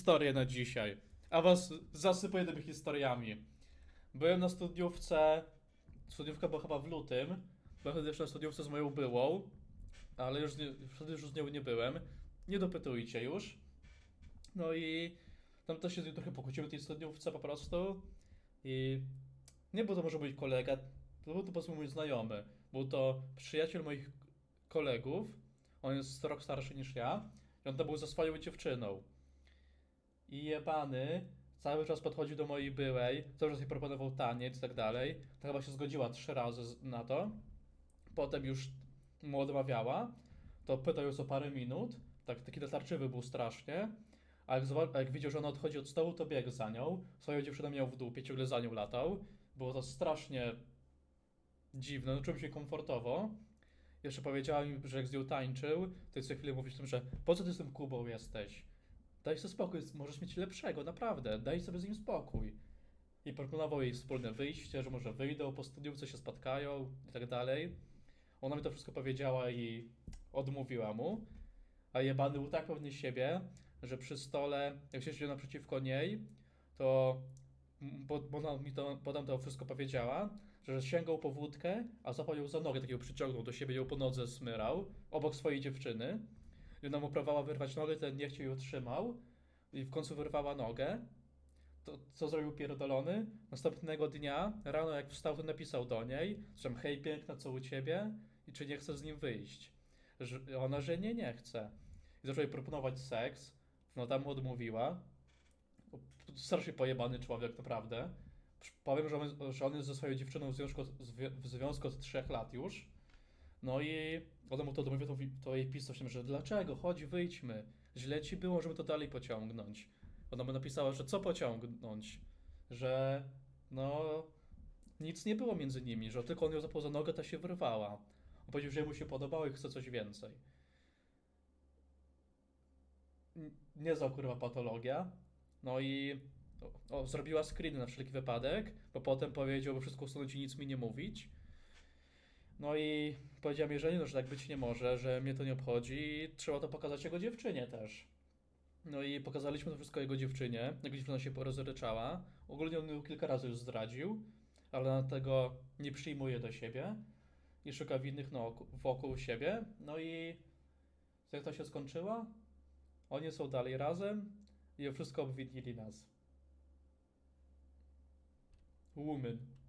historię na dzisiaj, a was zasypuję tymi historiami. Byłem na studiówce, studiówka była chyba w lutym, byłem jeszcze na studiówce z moją byłą, ale już, nie, wtedy już z nią nie byłem. Nie dopytujcie już. No i tam też się trochę pokłóciłem tej studiówce po prostu. I nie był to może mój kolega, to był to po prostu mój znajomy. Był to przyjaciel moich kolegów. On jest rok starszy niż ja. I on tam był ze swoją dziewczyną. I jebany cały czas podchodził do mojej byłej, cały czas jej proponował taniec i tak dalej. Ta chyba się zgodziła trzy razy na to. Potem już mu odmawiała. To pytał ją co parę minut. Tak, taki natarczywy był strasznie. A jak, jak widział, że ona odchodzi od stołu, to biegł za nią. Swoją dziewczynę miał w dupie, ciągle za nią latał. Było to strasznie dziwne, no czułem się komfortowo. Jeszcze powiedziała mi, że jak z nią tańczył, to co chwilę mówisz tym, że po co ty z tym Kubą jesteś? Daj sobie spokój, możesz mieć lepszego, naprawdę, daj sobie z nim spokój. I proponował jej wspólne wyjście, że może wyjdą po studiówce, się spotkają i tak dalej. Ona mi to wszystko powiedziała i odmówiła mu. A jebany był tak pewny siebie, że przy stole, jak się siedział naprzeciwko niej, to bo, bo ona mi to potem to wszystko powiedziała, że sięgał po wódkę, a zapał ją za nogę, takiego przyciągnął do siebie, ją po nodze smyrał, obok swojej dziewczyny. I ona mu próbowała wyrwać nogę, ten nie chciał ją trzymał i w końcu wyrwała nogę. To co zrobił pierdolony? Następnego dnia, rano jak wstał, to napisał do niej, że hej piękna, co u ciebie? I czy nie chce z nim wyjść? Że, ona, że nie, nie chce. I zaczął jej proponować seks, no tam mu odmówiła. Strasznie pojebany człowiek, naprawdę. Powiem, że on, że on jest ze swoją dziewczyną w związku, w związku od trzech lat już. No i ona mu to odmówiła, to, to jej pisał się, że dlaczego, chodź, wyjdźmy. Źle ci było, żeby to dalej pociągnąć. Ona mu napisała, że co pociągnąć? Że no nic nie było między nimi, że tylko on ją zapał za nogę, ta się wyrwała. On powiedział, że mu się podobało i chce coś więcej. N- Niezła kurwa patologia. No i o, zrobiła screen na wszelki wypadek, bo potem powiedział, by wszystko usunąć i nic mi nie mówić. No i powiedziała mi, no, że tak być nie może, że mnie to nie obchodzi i trzeba to pokazać jego dziewczynie też. No i pokazaliśmy to wszystko jego dziewczynie. Jego dziewczyna się porozryczała. Ogólnie on ją kilka razy już zdradził, ale na tego nie przyjmuje do siebie i szuka winnych no, wokół siebie. No i jak to się skończyło? Oni są dalej razem i wszystko obwinili nas. Woman.